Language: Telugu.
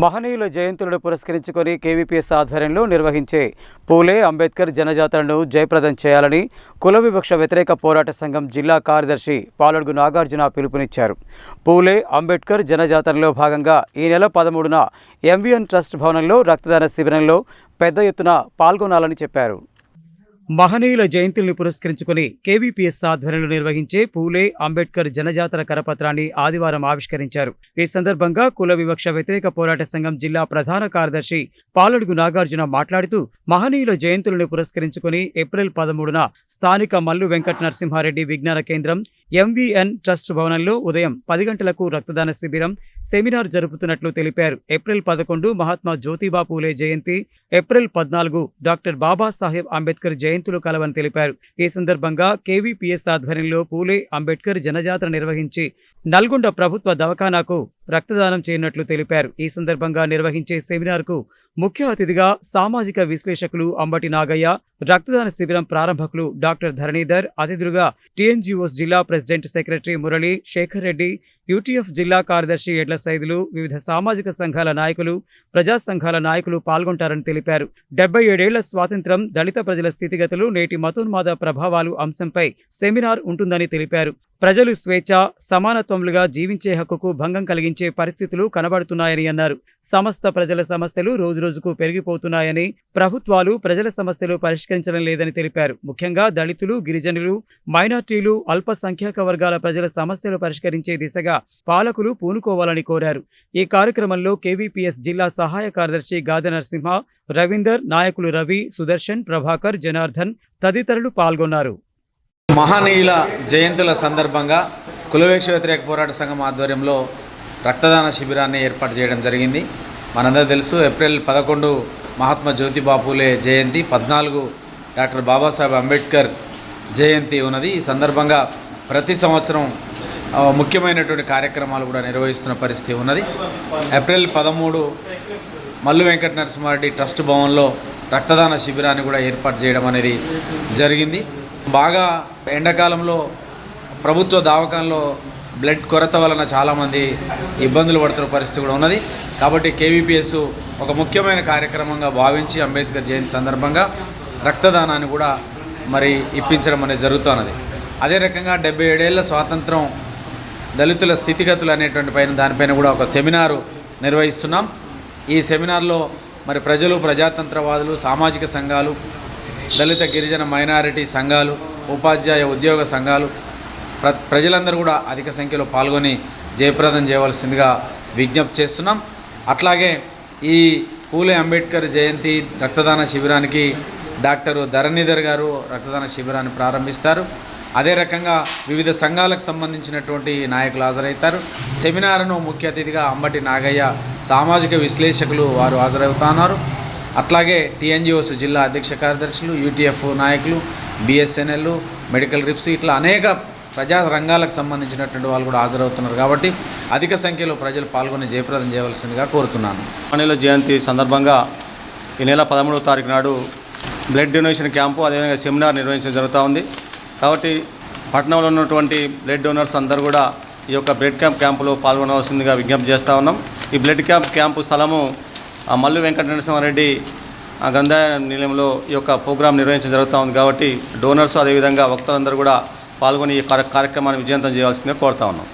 మహనీయుల జయంతులను పురస్కరించుకొని కేవీపీఎస్ ఆధ్వర్యంలో నిర్వహించే పూలే అంబేద్కర్ జనజాతరను జయప్రదం చేయాలని కుల వివక్ష వ్యతిరేక పోరాట సంఘం జిల్లా కార్యదర్శి పాలడుగు నాగార్జున పిలుపునిచ్చారు. పూలే అంబేద్కర్ జనజాతరలో భాగంగా ఈ నెల పదమూడున ఎంవిఎన్ ట్రస్ట్ భవనంలో రక్తదాన శిబిరంలో పెద్ద ఎత్తున పాల్గొనాలని చెప్పారు. మహనీయుల జయంతుల్ని పురస్కరించుకుని కేవీపీఎస్ ఆధ్వర్యంలో నిర్వహించే పూలే అంబేద్కర్ జనజాతర కరపత్రాన్ని ఆదివారం ఆవిష్కరించారు. ఈ సందర్భంగా కుల వివక్ష వ్యతిరేక పోరాట సంఘం జిల్లా ప్రధాన కార్యదర్శి పాలడుగు నాగార్జున మాట్లాడుతూ మహనీయుల జయంతులను పురస్కరించుకుని ఏప్రిల్ పదమూడున స్థానిక మల్లు వెంకట నరసింహారెడ్డి విజ్ఞాన కేంద్రం ఎంవీఎన్ ట్రస్ట్ భవనంలో ఉదయం పది గంటలకు రక్తదాన శిబిరం సెమినార్ జరుపుతున్నట్లు తెలిపారు. ఏప్రిల్ పదకొండు మహాత్మా జ్యోతిబా పూలే జయంతి ఏప్రిల్ పద్నాలుగు డాక్టర్ బాబాసాహెబ్ అంబేద్కర్ జయంతులు కలవని తెలిపారు. ఈ సందర్భంగా కేవీపీఎస్ ఆధ్వర్యంలో పూలే అంబేద్కర్ జనజాతర నిర్వహించి నల్గొండ ప్రభుత్వ దవాఖానాకు రక్తదానం చేయనున్నట్లు తెలిపారు. ఈ సందర్భంగా నిర్వహించే సెమినార్కు ముఖ్య అతిథిగా సామాజిక విశ్లేషకులు అంబటి నాగయ్య రక్తదాన శిబిరం ప్రారంభకులు డాక్టర్ ధరణీధర్ అతిథులుగా టీఎన్జీఓస్ జిల్లా president secretary Murali Sekhar Reddy UTF జిల్లా కార్యదర్శి ఎడ్ల సైదులు వివిధ సామాజిక సంఘాల నాయకులు ప్రజా సంఘాల నాయకులు పాల్గొంటారని తెలిపారు. డెబ్బై ఏడేళ్ళ స్వాతంత్ర్యం దళిత ప్రజల స్థితిగతులు నేటి మతోన్మాద ప్రభావాలు అంశంపై సెమినార్ ఉంటుందని తెలిపారు. ప్రజలు స్వేచ్ఛ సమానత్వములుగా జీవించే హక్కుకు భంగం కలిగించారు కలిగించే పరిస్థితులు కనబడుతున్నాయని అన్నారు. సమస్త ప్రజల సమస్యలు రోజురోజుకు పెరిగిపోతున్నాయని ప్రభుత్వాలు ప్రజల సమస్యలు పరిష్కరించడం లేదని తెలిపారు. ముఖ్యంగా దళితులు గిరిజనులు మైనార్టీలు అల్పసంఖ్యాక వర్గాల ప్రజల సమస్యలు పరిష్కరించే దిశగా పాలకులు పూనుకోవాలని కోరారు. ఈ కార్యక్రమంలో కేవీపీఎస్ జిల్లా సహాయ కార్యదర్శి గాద నరసింహ రవీందర్ నాయకులు రవి సుదర్శన్ ప్రభాకర్ జనార్దన్ తదితరులు పాల్గొన్నారు. మహనీయుల జయంతుల సందర్భంగా కులవేక్ష వ్యతిరేక పోరాట సంఘం ఆధ్వర్యంలో రక్తదాన శిబిరాన్ని ఏర్పాటు చేయడం జరిగింది. మనందరూ తెలుసు ఏప్రిల్ పదకొండు మహాత్మా జ్యోతిబా పూలే జయంతి పద్నాలుగు డాక్టర్ బాబాసాహెబ్ అంబేద్కర్ జయంతి ఉన్నది. ఈ సందర్భంగా ప్రతి సంవత్సరం ముఖ్యమైనటువంటి కార్యక్రమాలు కూడా నిర్వహిస్తున్న పరిస్థితి ఉన్నది. ఏప్రిల్ పదమూడు మల్లు వెంకట నరసింహారెడ్డి ట్రస్ట్ భవన్లో రక్తదాన శిబిరాన్ని కూడా ఏర్పాటు చేయడం అనేది జరిగింది. బాగా ఎండాకాలంలో ప్రభుత్వ దవాఖానలో బ్లడ్ కొరత వలన చాలామంది ఇబ్బందులు పడుతున్న పరిస్థితి కూడా ఉన్నది. కాబట్టి కేవీపీఎస్ ఒక ముఖ్యమైన కార్యక్రమంగా భావించి అంబేద్కర్ జయంతి సందర్భంగా రక్తదానాన్ని కూడా మరి ఇప్పించడం అనేది జరుగుతున్నది. అదే రకంగా డెబ్బై ఏడేళ్ళ స్వాతంత్రం దళితుల స్థితిగతులు అనేటువంటి పైన దానిపైన కూడా ఒక సెమినారు నిర్వహిస్తున్నాం. ఈ సెమినార్లో మరి ప్రజలు ప్రజాతంత్రవాదులు సామాజిక సంఘాలు దళిత గిరిజన మైనారిటీ సంఘాలు ఉపాధ్యాయ ఉద్యోగ సంఘాలు ప్ర ప్రజలందరూ కూడా అధిక సంఖ్యలో పాల్గొని జయప్రదం చేయవలసిందిగా విజ్ఞప్తి చేస్తున్నాం. అట్లాగే ఈ పూలే అంబేద్కర్ జయంతి రక్తదాన శిబిరానికి డాక్టర్ ధరణీధర్ గారు రక్తదాన శిబిరాన్ని ప్రారంభిస్తారు. అదే రకంగా వివిధ సంఘాలకు సంబంధించినటువంటి నాయకులు హాజరవుతారు. సెమినార్ను ముఖ్య అతిథిగా అంబటి నాగయ్య సామాజిక విశ్లేషకులు వారు హాజరవుతున్నారు. అట్లాగే టీఎన్జిఓస్ జిల్లా అధ్యక్ష కార్యదర్శులు యూటీఎఫ్ నాయకులు బిఎస్ఎన్ఎల్ మెడికల్ రిప్స్ ఇట్లా అనేక ప్రజా రంగాలకు సంబంధించినటువంటి వాళ్ళు కూడా హాజరవుతున్నారు కాబట్టి అధిక సంఖ్యలో ప్రజలు పాల్గొని జయప్రదం చేయవలసిందిగా కోరుతున్నాను. మహనీయుల జయంతి సందర్భంగా ఈ నెల పదమూడవ తారీఖు నాడు బ్లడ్ డొనేషన్ క్యాంపు అదేవిధంగా సెమినార్ నిర్వహించడం జరుగుతూ ఉంది. కాబట్టి పట్టణంలో ఉన్నటువంటి బ్లడ్ డోనర్స్ అందరూ కూడా ఈ యొక్క బ్లడ్ క్యాంప్ క్యాంపులో పాల్గొనవలసిందిగా విజ్ఞప్తి చేస్తూ ఉన్నాం. ఈ బ్లడ్ క్యాంప్ క్యాంపు స్థలము ఆ మల్లు వెంకట నరసింహారెడ్డి ఆ గ్రంథాలయ నిలయంలో ఈ యొక్క ప్రోగ్రాం నిర్వహించడం జరుగుతూ ఉంది కాబట్టి డోనర్స్ అదేవిధంగా వక్తలందరూ కూడా పాల్గొని ఈ కార్యక్రమాన్ని విజయవంతం చేయాల్సిందే కోరుతా ఉన్నాం.